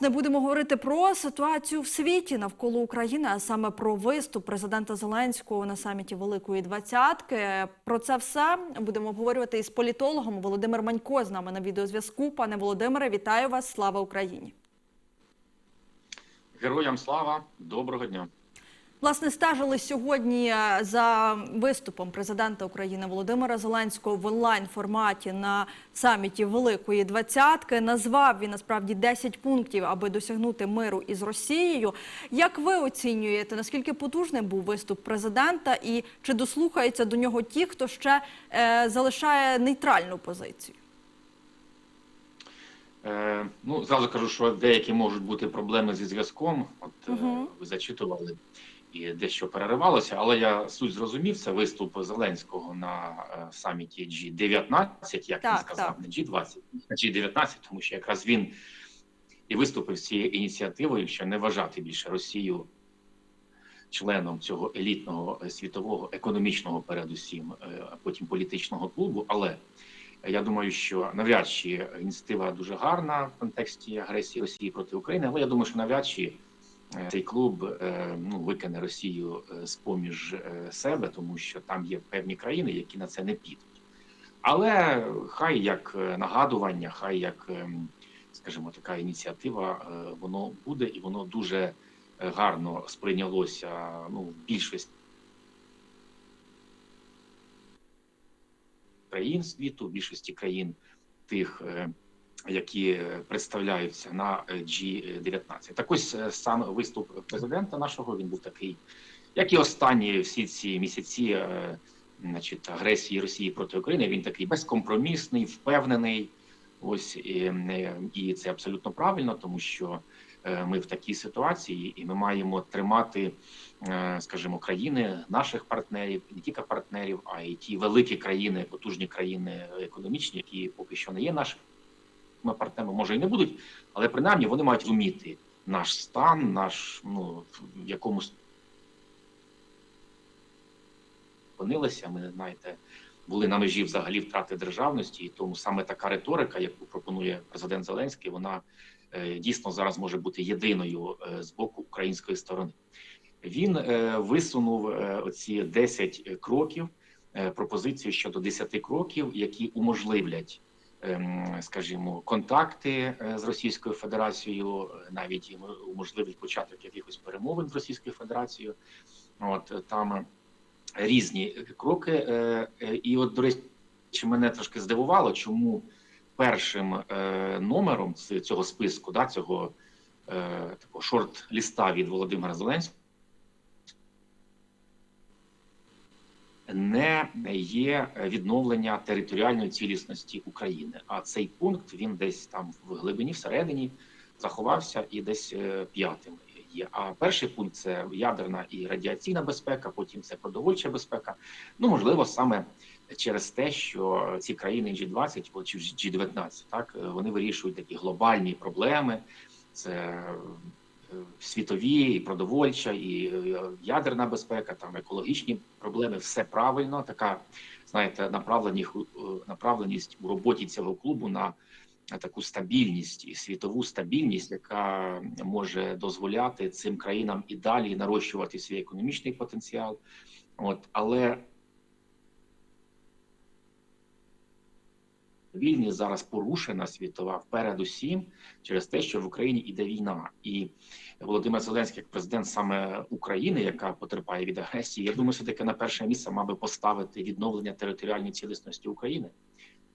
Не будемо говорити про ситуацію в світі навколо України, а саме про виступ президента Зеленського на саміті Великої Двадцятки. Про це все будемо обговорювати із політологом Володимир Манько з нами на відеозв'язку. Пане Володимире, вітаю вас! Слава Україні! Героям слава, доброго дня. Власне, стежили сьогодні е, за виступом президента України Володимира Зеленського в онлайн форматі на саміті Великої Двадцятки. Назвав він насправді 10 пунктів, аби досягнути миру із Росією. Як ви оцінюєте, наскільки потужним був виступ президента, і чи дослухаються до нього ті, хто ще е, залишає нейтральну позицію? Е, ну, зразу кажу, що деякі можуть бути проблеми зі зв'язком. От е, ви зачитували і дещо переривалося, але я суть зрозумів. Це виступ Зеленського на е, саміті G19, як Так, він сказав, так. не G20, а G19, тому що якраз він і виступив з цією ініціативою, що не вважати більше Росію членом цього елітного е, світового економічного, передусім, е, а потім політичного клубу. Але я думаю, що навряд чи ініціатива дуже гарна в контексті агресії Росії проти України, але я думаю, що навряд чи цей клуб е, ну викине Росію е, з поміж е, себе, тому що там є певні країни, які на це не підуть. Але хай як е, нагадування, хай як, скажімо, така ініціатива, е, воно буде і воно дуже е, гарно сприйнялося ну, в більшості країн світу, більшості країн тих, е, які представляються на е, G19. Так ось е, сам виступ президента нашого він був такий, як і останні всі ці місяці. е, Значить, агресії Росії проти України він такий безкомпромісний, впевнений. Ось і, е, і це абсолютно правильно, тому що ми в такій ситуації, і ми маємо тримати, скажімо, країни наших партнерів, не тільки партнерів, а й ті великі країни, потужні країни економічні, які поки що не є нашими партнерами, може і не будуть, але принаймні вони мають вміти наш стан, наш ну в якомусь опинилися. Ми знаєте, були на межі взагалі втрати державності, і тому саме така риторика, яку пропонує президент Зеленський, вона е, дійсно зараз може бути єдиною е, з боку української сторони. Він е, висунув е, оці 10 кроків, е, пропозицію щодо 10 кроків, які уможливлять. Ем, Скажімо, контакти е, з Російською Федерацією, е, навіть і уможливить початок якихось перемовин з Російською Федерацією. От е, там різні кроки. І, от, до речі, мене трошки здивувало, чому першим номером цього списку, да, цього такого шорт-ліста від Володимира Зеленського не є відновлення територіальної цілісності України. А цей пункт він десь там в глибині, всередині заховався і десь е, п'ятим є. А перший пункт це ядерна і радіаційна безпека, потім це продовольча безпека. Ну можливо, саме через те, що ці країни G20 о, чи G19, так е, вони вирішують такі глобальні проблеми. Це світові, і продовольча, і е, ядерна безпека, там екологічні проблеми, все правильно. Така знаєте, направленість, направленість у роботі цього клубу на таку стабільність і світову стабільність, яка може дозволяти цим країнам і далі нарощувати свій економічний потенціал. От але вільність зараз порушена світова передусім через те, що в Україні іде війна, і Володимир Зеленський, як президент саме України, яка потерпає від агресії, я думаю, все таки на перше місце мав би поставити відновлення територіальної цілісності України.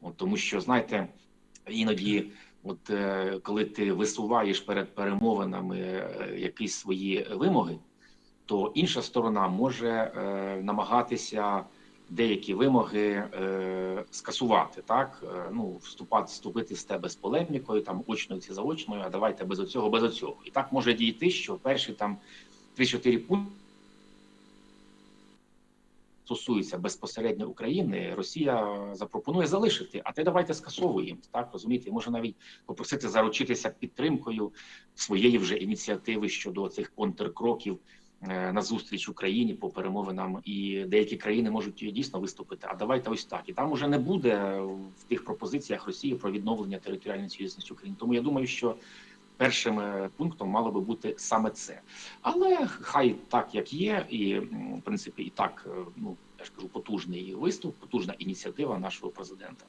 От, тому що знаєте, іноді, от е, коли ти висуваєш перед перемовинами е, якісь свої вимоги, то інша сторона може е, намагатися деякі вимоги е, скасувати, так е, ну вступати, вступити з тебе з полемікою, там очною чи заочною, а давайте без оцього, без оцього. І так може дійти, що перші там 3-4 пункти стосуються безпосередньо України, Росія запропонує залишити, а те давайте скасовуємо. Так розумієте, може навіть попросити заручитися підтримкою своєї вже ініціативи щодо цих контркроків на зустріч Україні по перемовинам, і деякі країни можуть дійсно виступити. А давайте ось так. І там уже не буде в тих пропозиціях Росії про відновлення територіальної цілісності України. Тому я думаю, що першим е, пунктом мало би бути саме це. Але хай так як є, і в принципі і так е, ну я ж кажу, потужний виступ, потужна ініціатива нашого президента.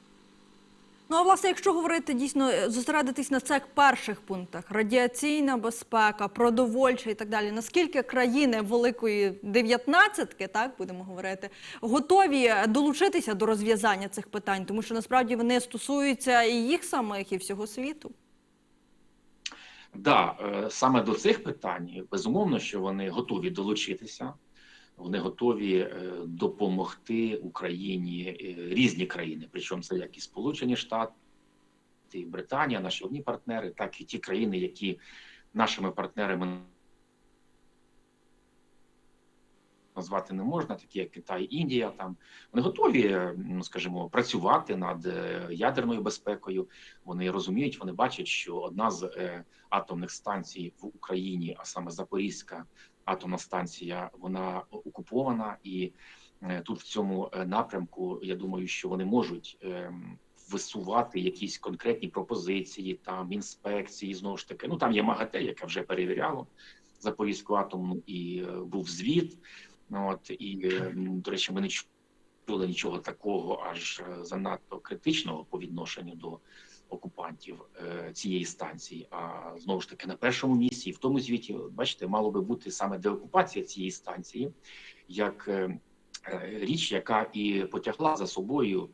Ну а власне, якщо говорити дійсно е, зосередитись на цих перших пунктах: радіаційна безпека, продовольча і так далі. Наскільки країни великої дев'ятнадцятки, так будемо говорити, готові долучитися до розв'язання цих питань, тому що насправді вони стосуються і їх самих, і всього світу. Да, е, саме до цих питань безумовно, що вони готові долучитися. Вони готові е, допомогти Україні е, різні країни, причому це як і Сполучені Штати, і Британія, наші одні партнери, так і ті країни, які нашими партнерами назвати не можна, такі як Китай, Індія. Там вони готові, е, ну скажімо, працювати над ядерною безпекою. Вони розуміють, вони бачать, що одна з атомних станцій в Україні, а саме Запорізька атомна станція, вона окупована, і е, тут в цьому е, напрямку я думаю, що вони можуть. е, Висувати якісь конкретні пропозиції, там інспекції знову ж таки. Ну там є МАГАТЕ, яке вже перевіряло Запорізьку атомну, і е, був звіт. От і е, до речі, ми не чули нічого такого, аж занадто критичного по відношенню до окупантів е, цієї станції. А знову ж таки на першому місці, і в тому звіті, бачите, мало би бути саме деокупація цієї станції, як е, е, річ, яка і потягла за собою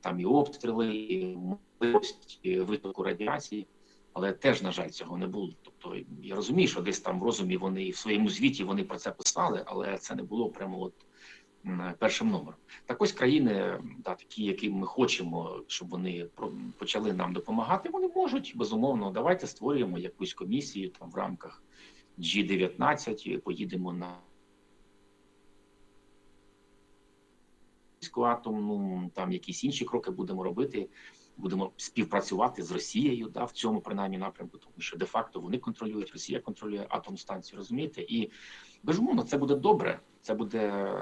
там і обстріли, і можливість витоку радіації. Але теж, на жаль, цього не було. Тобто я розумію, що десь там в розумі вони в своєму звіті вони про це писали, але це не було прямо от першим номером. Так ось країни, да, такі, які ми хочемо, щоб вони почали нам допомагати, вони можуть безумовно. Давайте створюємо якусь комісію там в рамках G19, і поїдемо на атомну, там якісь інші кроки будемо робити. Будемо співпрацювати з Росією, да, в цьому принаймні напрямку, тому що де-факто вони контролюють, Росія контролює атомну станцію, розумієте? І безумовно, це буде добре. Це буде,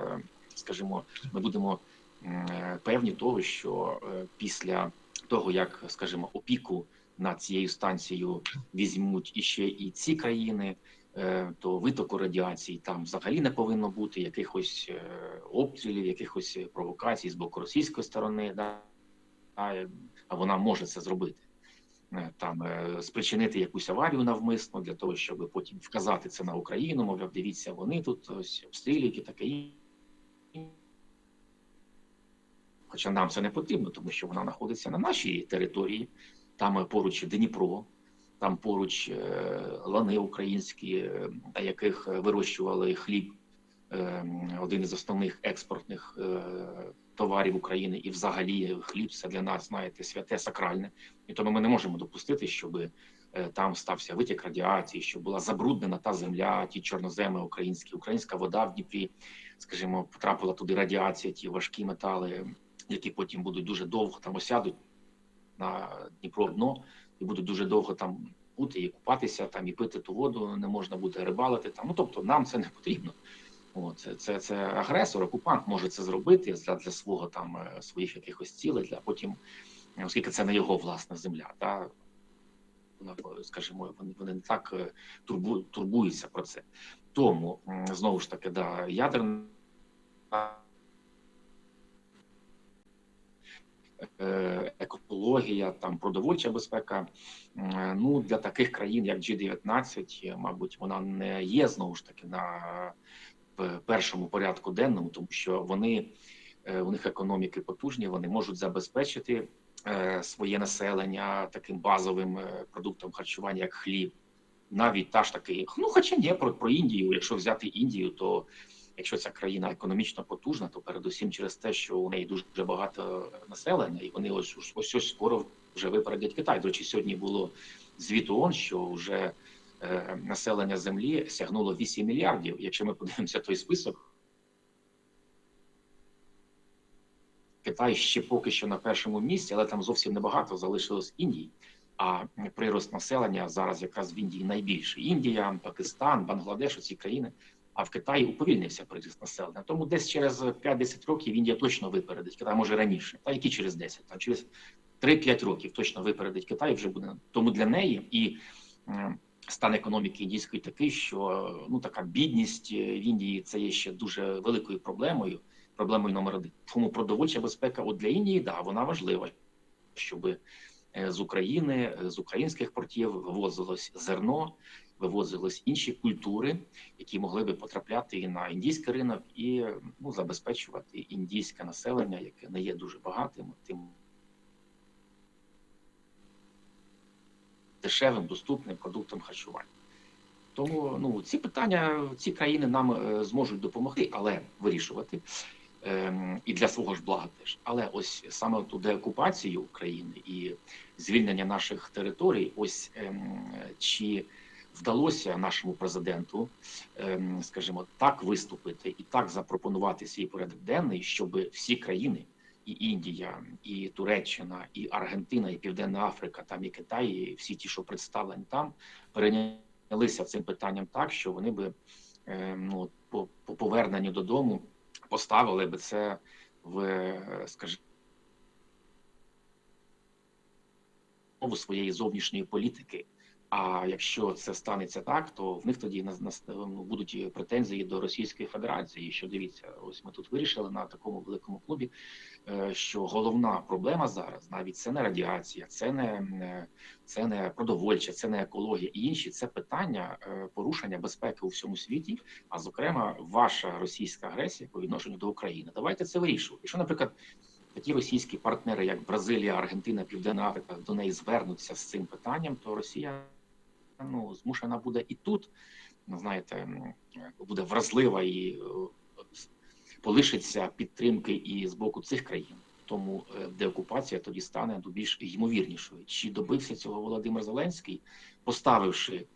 скажімо, ми будемо е, певні того, що е, після того, як скажімо, опіку над цією станцією візьмуть іще і ці країни, е, то витоку радіації там взагалі не повинно бути якихось обстрілів, якихось провокацій з боку російської сторони. Да, а вона може це зробити. Там спричинити якусь аварію навмисно для того, щоб потім вказати це на Україну. Мовляв, дивіться, вони тут ось обстрілюють і таке Хоча нам це не потрібно, тому що вона знаходиться на нашій території, там е, поруч Дніпро, там поруч е, лани українські, е, на яких вирощували хліб, один із основних експортних товарів України, і взагалі хліб це для нас, знаєте, святе сакральне. І тому ми не можемо допустити, щоб е, там стався витік радіації, щоб була забруднена та земля, ті чорноземи українські, українська вода в Дніпрі, скажімо, потрапила туди радіація, ті важкі метали, які потім будуть дуже довго там осядуть на Дніпро дно і будуть дуже довго там бути і купатися, там і пити ту воду не можна буде рибалити. Там ну тобто нам це не потрібно. От, це, це, це агресор, окупант може це зробити для, для свого там е, своїх якихось цілей, для потім, оскільки це не його власна земля, та вона, скажімо, вони, вони не так е, турбу, турбуються про це. Тому знову ж таки, да, ядерна екологія, там продовольча безпека. Ну для таких країн, як G19, е, мабуть, вона не є знову ж таки на першому порядку денному, тому що вони е, у них економіки потужні, вони можуть забезпечити е, своє населення таким базовим е, продуктом харчування, як хліб. Навіть та ж таки, ну хоча ні, про, про Індію, якщо взяти Індію, то якщо ця країна економічно потужна, то передусім через те, що у неї дуже багато населення, і вони ось ось ось, ось скоро вже випередять Китай. До речі, сьогодні було звіт ООН, що вже е, населення землі сягнуло 8 мільярдів. Якщо ми подивимося той список, Китай ще поки що на першому місці, але там зовсім небагато залишилось Індії. А прирост населення зараз якраз в Індії найбільший. Індія, Пакистан, Бангладеш, ці країни. А в Китаї уповільнився прирост населення. Тому десь через 5-10 років Індія точно випередить Китай, може раніше, та які через 10, там через 3-5 років точно випередить Китай вже буде. Тому для неї і е, стан економіки індійської такий, що ну така бідність е, в Індії це є ще дуже великою проблемою. Проблемою номер один. Тому продовольча безпека от для Індії, да, вона важлива, щоб з України, з українських портів вивозилось зерно, вивозились інші культури, які могли би потрапляти і на індійський ринок, і ну, забезпечувати індійське населення, яке не є дуже багатим, тим дешевим, доступним продуктом харчування. Тому ну ці питання ці країни нам е, зможуть допомогти, але вирішувати ем, і для свого ж блага теж. Але ось саме ту деокупацію України і звільнення наших територій, ось ем, чи вдалося нашому президенту, ем, скажімо, так виступити і так запропонувати свій порядок денний, щоб всі країни. І Індія, і Туреччина, і Аргентина, і Південна Африка, там і Китай, і всі ті, що представлені там, перейнялися цим питанням так, що вони би е, ну по, по поверненню додому поставили би це в, е, скажімо, своєї зовнішньої політики. А якщо це станеться так, то в них тоді на, на ну, будуть претензії до Російської Федерації. Що дивіться, ось ми тут вирішили на такому великому клубі, е, що головна проблема зараз навіть це не радіація, це не це не продовольча, це не екологія і інші це питання е, порушення безпеки у всьому світі. А зокрема, ваша російська агресія по відношенню до України. Давайте це вирішувати. Якщо, наприклад. Такі російські партнери, як Бразилія, Аргентина, Південна Африка, до неї звернуться з цим питанням, то Росія ну змушена буде і тут, ну, знаєте, буде вразлива і е, полишиться підтримки і з боку цих країн. Тому е, деокупація тоді стане до більш ймовірнішою. Чи добився цього Володимир Зеленський, поставивши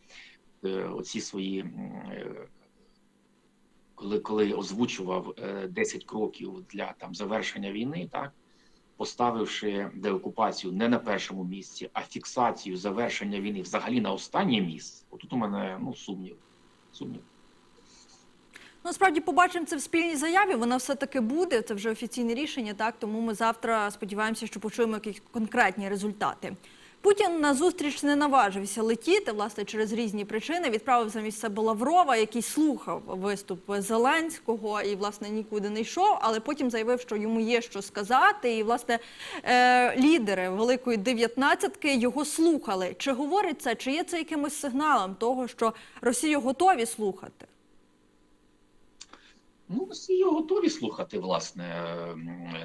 е, оці свої, коли коли озвучував 10 кроків для там завершення війни, так поставивши деокупацію не на першому місці, а фіксацію завершення війни взагалі на останнє місце. Отут у мене ну сумнів. Сумнів. Насправді побачимо це в спільній заяві. Вона все таки буде. Це вже офіційне рішення. Так тому ми завтра сподіваємося, що почуємо якісь конкретні результати. Путін на зустріч не наважився летіти, власне, через різні причини. Відправив замість себе Лаврова, який слухав виступ Зеленського і, власне, нікуди не йшов, але потім заявив, що йому є що сказати. І, власне, е лідери Великої дев'ятнадцятки його слухали. Чи говорить це, чи є це якимось сигналом того, що Росію готові слухати? Ну, Росію готові слухати, власне,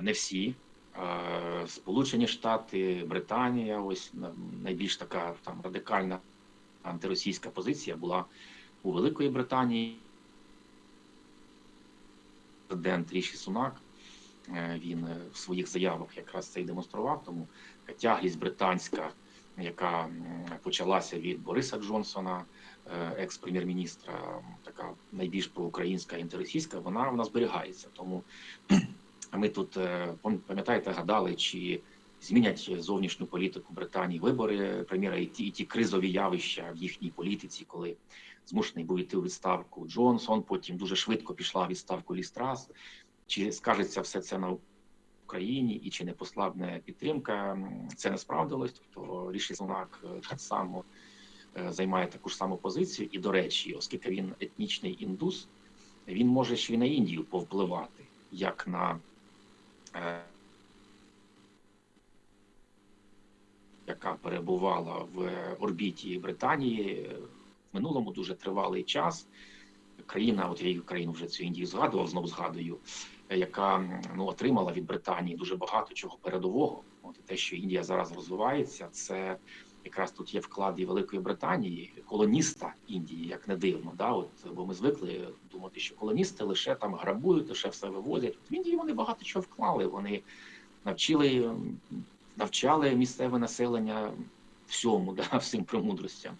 не всі. Сполучені Штати, Британія, ось найбільш така там радикальна антиросійська позиція була у Великої Британії. Президент Ріші Сунак він в своїх заявах якраз це і демонстрував. Тому тяглість британська, яка почалася від Бориса Джонсона, екс-прем'єр-міністра, така найбільш проукраїнська антиросійська, вона вона зберігається. Тому ми тут пам'ятаєте, гадали, чи змінять зовнішню політику Британії вибори прем'єра і ті, і ті кризові явища в їхній політиці, коли змушений був йти у відставку Джонсон. Потім дуже швидко пішла в відставку Лістрас. Чи скажеться все це на Україні і чи не послабне підтримка? Це не справдилось. Тобто Ріші Сунак так само займає таку ж саму позицію. І до речі, оскільки він етнічний індус, він може ще й на Індію повпливати як на яка перебувала в орбіті Британії в минулому дуже тривалий час. Країна, от я її країну вже цю Індію згадував, знову згадую, яка ну отримала від Британії дуже багато чого передового. От те, що Індія зараз розвивається, це якраз тут є вклад і Великої Британії, колоніста Індії, як не дивно. Да, от бо ми звикли думати, що колоністи лише там грабують, лише все вивозять. В Індії вони багато чого вклали. Вони навчили, навчали місцеве населення всьому, да, всім премудростям,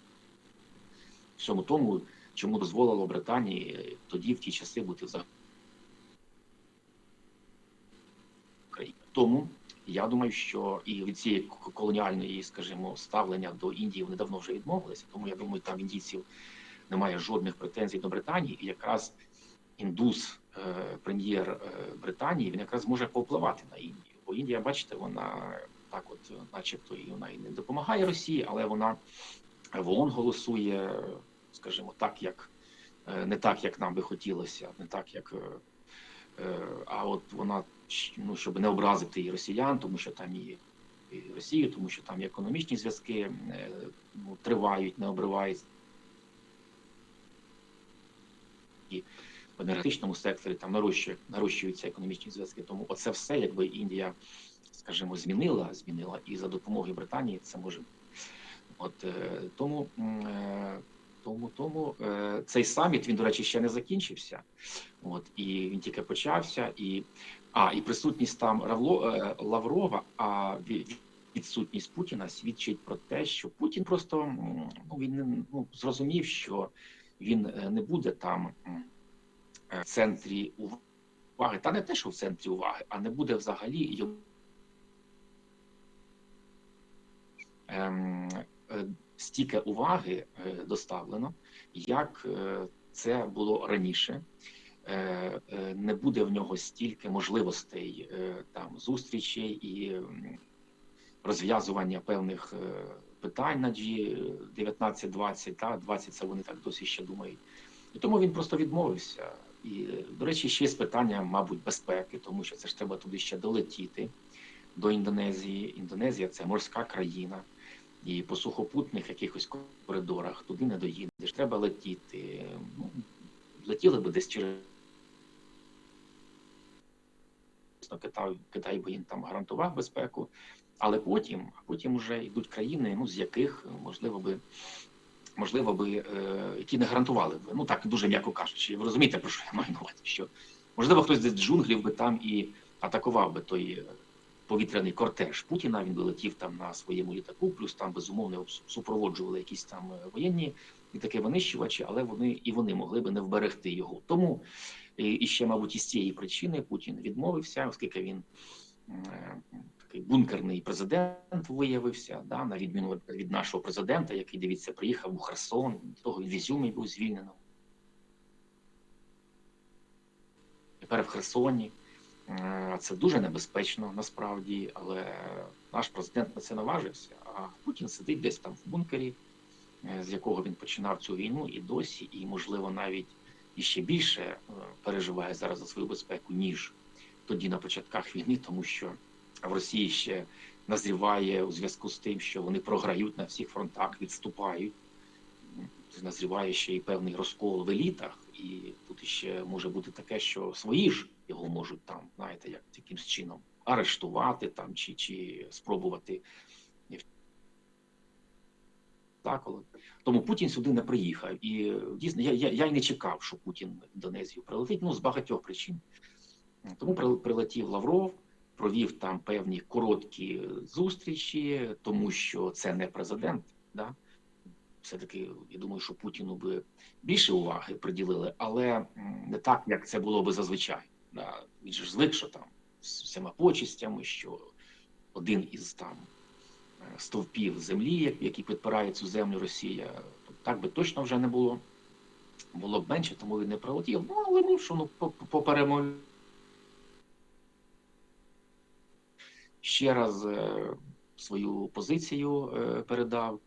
всьому тому, чому дозволило Британії тоді в ті часи бути за. Тому я думаю, що і від цієї колоніальної, скажімо, ставлення до Індії вони давно вже відмовилися. Тому я думаю, там індійців немає жодних претензій до Британії, і якраз індус, прем'єр Британії, він якраз може повпливати на Індію. Бо Індія, бачите, вона так, от, начебто, і вона і не допомагає Росії, але вона в ООН голосує, скажімо, так, як е, не так, як нам би хотілося, не так, як. е, е, А от вона ну, щоб не образити і росіян, тому що там і, і Росію, тому що там і економічні зв'язки е, ну, тривають, не обриваються. І в енергетичному секторі там нарощує, нарощуються економічні зв'язки. Тому оце все, якби Індія, скажімо, змінила, змінила, і за допомогою Британії це може. От е, тому, е, тому, тому е, цей саміт він, до речі, ще не закінчився. От і він тільки почався, і а і присутність там Равло Лаврова, а відсутність Путіна свідчить про те, що Путін просто ну він ну, зрозумів, що він е, не буде там е, в центрі уваги, та не те, що в центрі уваги, а не буде взагалі йому ем, е, стільки уваги доставлено, як це було раніше. Не буде в нього стільки можливостей там зустрічей і розв'язування певних е, питань на G19-20, та 20 це вони так досі ще думають. І тому він просто відмовився. І, е, до речі, ще є питання, мабуть, безпеки, тому що це ж треба туди ще долетіти до Індонезії. Індонезія це морська країна, і по сухопутних якихось коридорах туди не доїдеш. Треба летіти. Ну, летіли би десь через Китай, Китай би їм там гарантував безпеку, але потім, а потім вже йдуть країни, ну з яких можливо би. Можливо, би е, які не гарантували б, ну так дуже м'яко кажучи. Ви розумієте, про що я маю на увазі? Що можливо хтось десь джунглів би там і атакував би той е, повітряний кортеж Путіна. Він би летів там на своєму літаку, плюс там безумовно супроводжували якісь там е, воєнні літаки винищувачі, але вони і вони могли би не вберегти його. Тому і, ще, мабуть, із цієї причини Путін відмовився, оскільки він е, такий бункерний президент виявився, да, на відміну від, нашого президента, який дивіться, приїхав у Херсон, того він в Ізюмі був звільнено. Тепер в Херсоні. Е, Це дуже небезпечно насправді, але наш президент на це наважився. А Путін сидить десь там в бункері, е, з якого він починав цю війну, і досі, і можливо навіть іще більше е, переживає зараз за свою безпеку, ніж тоді на початках війни, тому що в Росії ще назріває у зв'язку з тим, що вони програють на всіх фронтах, відступають. Назріває ще й певний розкол в елітах, і тут ще може бути таке, що свої ж його можуть там, знаєте, як якимсь чином арештувати там чи, чи спробувати так, коли тому Путін сюди не приїхав. І дійсно я, я, я й не чекав, що Путін в Індонезію прилетить. Ну з багатьох причин. Тому прилетів Лавров, провів там певні короткі зустрічі, тому що це не президент. Да? Все-таки я думаю, що Путіну би більше уваги приділили, але не так, як це було би зазвичай. Да? Він ж звик, що там з всіма почистями, що один із там е, стовпів землі, як- які підпирає цю землю Росія, так би точно вже не було. Було б менше, тому він не прилетів. Ну, але ну що, ну, по- по- поперемо ще раз е, свою позицію е, передав.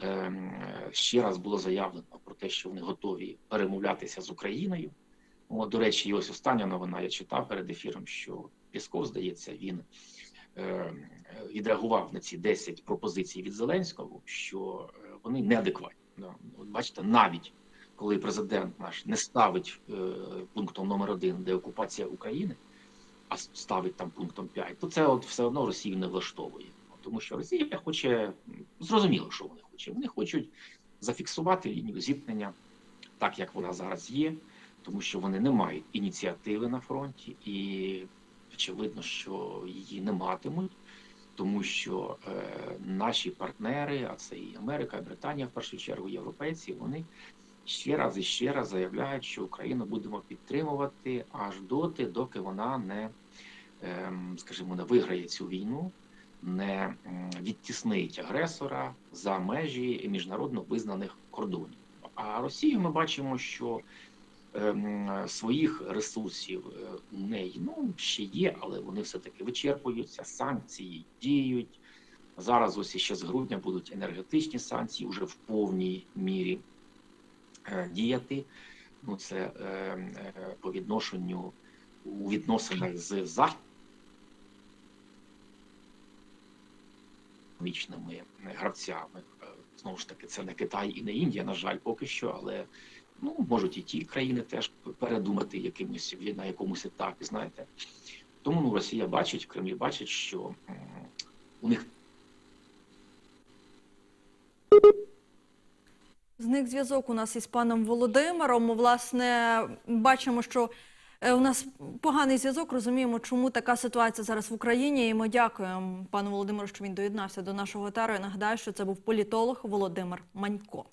Е, е, Ще раз було заявлено про те, що вони готові перемовлятися з Україною. От, до речі, і ось остання новина я читав перед ефіром, що Пісков, здається, він е, відреагував на ці 10 пропозицій від Зеленського, що вони неадекватні. От бачите, навіть коли президент наш не ставить пунктом номер один деокупація України, а ставить там пунктом 5, то це от все одно Росію не влаштовує. Тому що Росія хоче зрозуміло, що вони хочуть. Вони хочуть зафіксувати лінію зіткнення так, як вона зараз є, тому що вони не мають ініціативи на фронті, і очевидно, що її не матимуть, тому що е, наші партнери, а це і Америка, і Британія, в першу чергу, європейці, вони ще раз і ще раз заявляють, що Україну будемо підтримувати аж доти, доки вона не, ем, скажімо, не виграє цю війну, не відтіснить агресора за межі міжнародно визнаних кордонів. А Росію ми бачимо, що ем, своїх ресурсів е, у неї ну ще є, але вони все таки вичерпуються, санкції діють. Зараз ось іще з грудня будуть енергетичні санкції вже в повній мірі діяти. Ну це е, е, по відношенню у відносинах з західними гравцями. Е, Знову ж таки, це не Китай і не Індія, на жаль, поки що, але ну можуть і ті країни теж передумати якимось на якомусь етапі. Знаєте, тому ну Росія бачить в Кремлі, бачить, що у них Зник зв'язок у нас із паном Володимиром. Власне, бачимо, що е, у нас поганий зв'язок. Розуміємо, чому така ситуація зараз в Україні. І ми дякуємо пану Володимиру, що він доєднався до нашого етеру. Я нагадаю, що це був політолог Володимир Манько.